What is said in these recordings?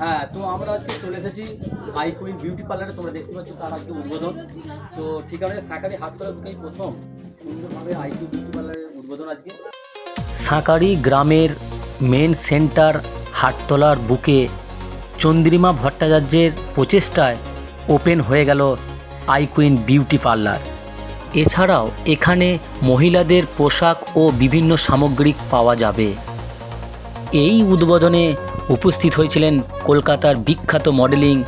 হ্যাঁ তো আমরা আজকে চলে এসেছি আই কুইন বিউটি পার্লারে তোমরা দেখতে পাচ্ছ তার আজকে উদ্বোধন। তো ঠিকানা সাকারি হাত তোলা প্রথম সুন্দরভাবে আই কুইন বিউটি পার্লারের উদ্বোধন আজকে। সাঁকারি গ্রামের মেন সেন্টার হাটতলার বুকে চন্দ্রিমা ভট্টাচার্যের প্রচেষ্টায় ওপেন হয়ে গেল আই কুইন বিউটি পার্লার এছাড়াও এখানে মহিলাদের পোশাক ও বিভিন্ন সামগ্রিক পাওয়া যাবে। এই উদ্বোধনে উপস্থিত হয়েছিলেন কলকাতার বিখ্যাত মডেলিং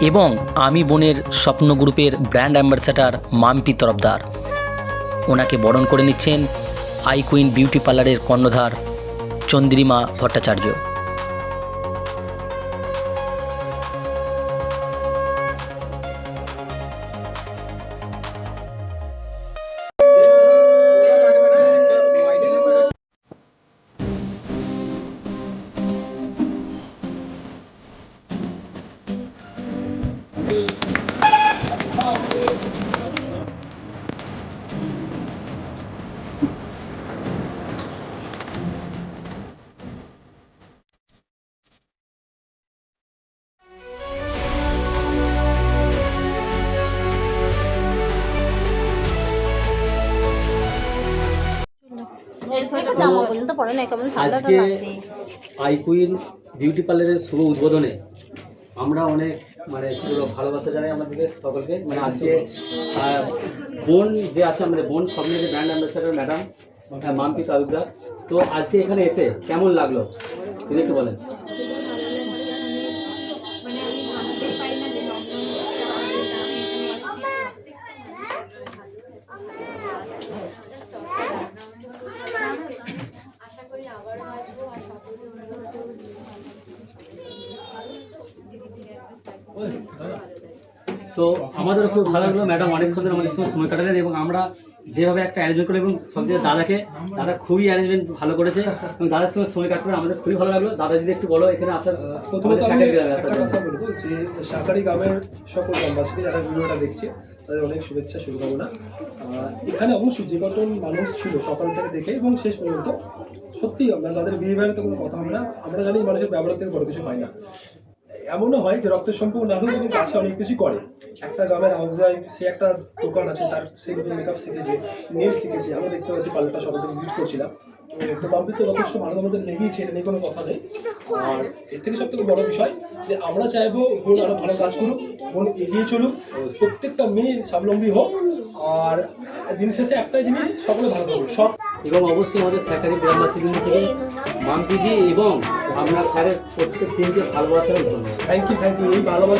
এবং আমি বোনের স্বপ্ন গ্রুপের ব্র্যান্ড অ্যাম্বাসাডার মাম্পি তরফদার। ওনাকে বরণ করে নিচ্ছেন আই কুইন বিউটি পার্লারের কর্ণধার চন্দ্রিমা ভট্টাচার্য। আজকে আই কুইন বিউটি পার্লারের শুভ উদ্বোধনে আমরা অনেক মানে পুরো ভালোবাসা জানাই আমাদেরকে সকলকে। মানে আজকে বোন যে আছে আমাদের বোন স্বপ্নের যে brand ambassador madam Mampi Talukdar. তো আজকে এখানে এসে কেমন লাগল? যদি একটু বলেন। তো আমাদেরও খুব ভালো লাগল। ম্যাডাম অনেকক্ষণ ধরে আমাদের সঙ্গে সময় কাটালেন এবং আমরা যেভাবে একটা অ্যারেঞ্জমেন্ট করি এবং সবচেয়ে দাদাকে দাদা খুবই অ্যারেঞ্জমেন্ট ভালো করেছে এবং দাদার সঙ্গে সময় পেরে আমাদের খুবই ভালো লাগল। দাদা যদি একটু বলো এখানে আসার আমাদের যে সাঁতারি গ্রামের সকল গ্রামবাসীকে যারা ভিডিওটা দেখছে তাদের অনেক শুভেচ্ছা শুভকামনা। এখানে অবশ্যই যে কজন মানুষ ছিল সকাল থেকে দেখে এবং শেষ পর্যন্ত সত্যি আমরা তাদের বিহেভিয়ারে তো কোনো কথা হবে না। আমরা জানি মানুষের ব্যবহার থেকে বড় কিছু হয় না। এমনও হয় যে রক্তের সম্পর্ক না হলেও কিন্তু কাছে অনেক কিছু করে। একটা গ্রামের হাউজাই সে একটা দোকান আছে, তার সে মেকআপ শিখেছে নেল শিখেছে। আমরা দেখতে পাচ্ছি সকাল থেকে ভিজিট করছিলাম। তো বাম্পি তো যথেষ্ট ভালো আমাদের লেগেইছে এটা নিয়ে কোনো কথা নেই। আর এর থেকে সব থেকে বড় বিষয় যে আমরা চাইব বোন আরও ভালো কাজ করুক, বোন এগিয়ে চলুক, প্রত্যেকটা মেয়ে স্বাবলম্বী হোক। আর দিন শেষে একটাই জিনিস, সকলে ভালো থাকুক। সব এবং অবশ্যই আমাদের স্যাকারি গ্রামবাসী থেকে মাম্পিদি এবং আপনার স্যারের প্রত্যেক টিমকে ভালোবাসার জন্য। থ্যাংক ইউ থ্যাংক ইউ এই ভালোবাসা